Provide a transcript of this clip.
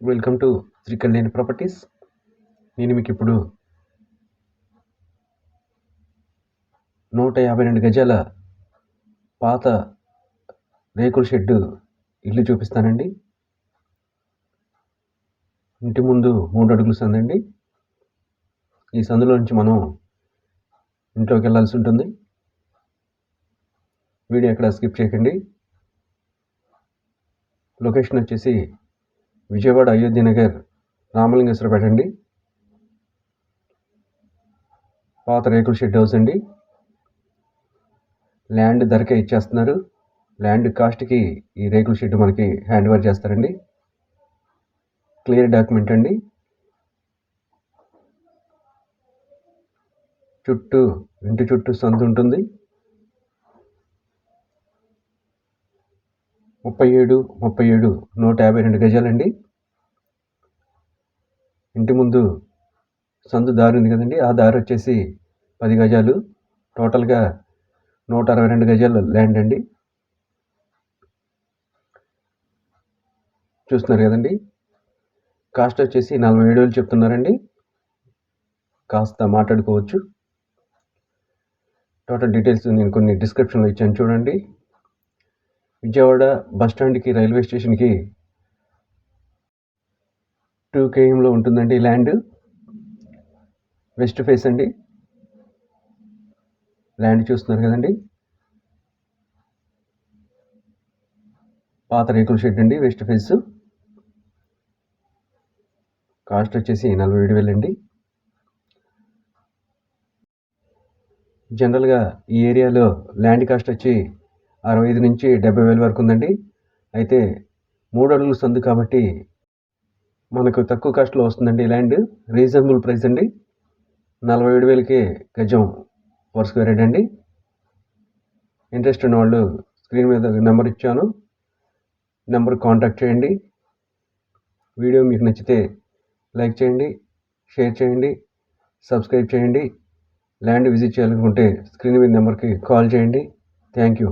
Welcome to Sri Kalyani properties నేను మీకు ఇప్పుడు నూట యాభై రెండు గజాల పాత రేకుల షెడ్డు ఇల్లు చూపిస్తానండి. ఇంటి ముందు మూడు అడుగులు సందండి ఈ సందులో నుంచి మనం ఇంట్లోకి వెళ్ళాల్సి ఉంటుంది. వీడియో ఎక్కడ స్కిప్ చేయకండి. లొకేషన్ వచ్చేసి విజయవాడ అయోధ్య నగర్ రామలింగేశ్వరపేట అండి. పాత రేకుల షెడ్ హౌస్ అండి. ల్యాండ్ ధరకే ఇచ్చేస్తున్నారు. ల్యాండ్ కాస్ట్కి ఈ రేకుల షెడ్ మనకి హ్యాండ్ ఓవర్ చేస్తారండి. క్లియర్ డాక్యుమెంట్ అండి. చుట్టూ ఇంటి చుట్టూ సందు ఉంటుంది. ముప్పై ఏడు ముప్పై ఏడు నూట యాభై రెండు గజాలండి. ఇంటి ముందు సందు దారి ఉంది కదండి. ఆ దారి వచ్చేసి పది గజాలు. టోటల్గా నూట అరవై రెండు గజాలు ల్యాండ్ అండి చూస్తున్నారు కదండి. కాస్ట్ వచ్చేసి నలభై ఏడు వేలు చెప్తున్నారండి. కాస్త మాట్లాడుకోవచ్చు. టోటల్ డీటెయిల్స్ నేను కొన్ని డిస్క్రిప్షన్లో ఇచ్చాను చూడండి. విజయవాడ బస్ స్టాండ్కి రైల్వే స్టేషన్కి టూ కేఎంలో ఉంటుందండి ల్యాండ్. వెస్ట్ ఫేస్ అండి. ల్యాండ్ చూస్తున్నారు కదండి. పాత రేకుల షెడ్ అండి వెస్ట్ ఫేస్. కాస్ట్ వచ్చేసి నలభై ఏడు వేలండి. జనరల్గా ఈ ఏరియాలో ల్యాండ్ కాస్ట్ వచ్చి అరవై ఐదు నుంచి డెబ్బై వేల వరకు ఉందండి. అయితే మూడు అడుగులు సందు కాబట్టి మనకు తక్కువ కాస్ట్లో వస్తుందండి ల్యాండ్. రీజనబుల్ ప్రైస్ అండి. నలభై ఏడు వేలకే గజం వరుస స్క్వేర్ అండి ఇంట్రెస్ట్ ఉన్న వాళ్ళు స్క్రీన్ మీద నెంబర్ ఇచ్చాను. నెంబర్ కాంటాక్ట్ చేయండి. వీడియో మీకు నచ్చితే లైక్ చేయండి షేర్ చేయండి సబ్స్క్రైబ్ చేయండి. ల్యాండ్ విజిట్ చేయాలనుకుంటే స్క్రీన్ మీద నెంబర్కి కాల్ చేయండి. Thank you.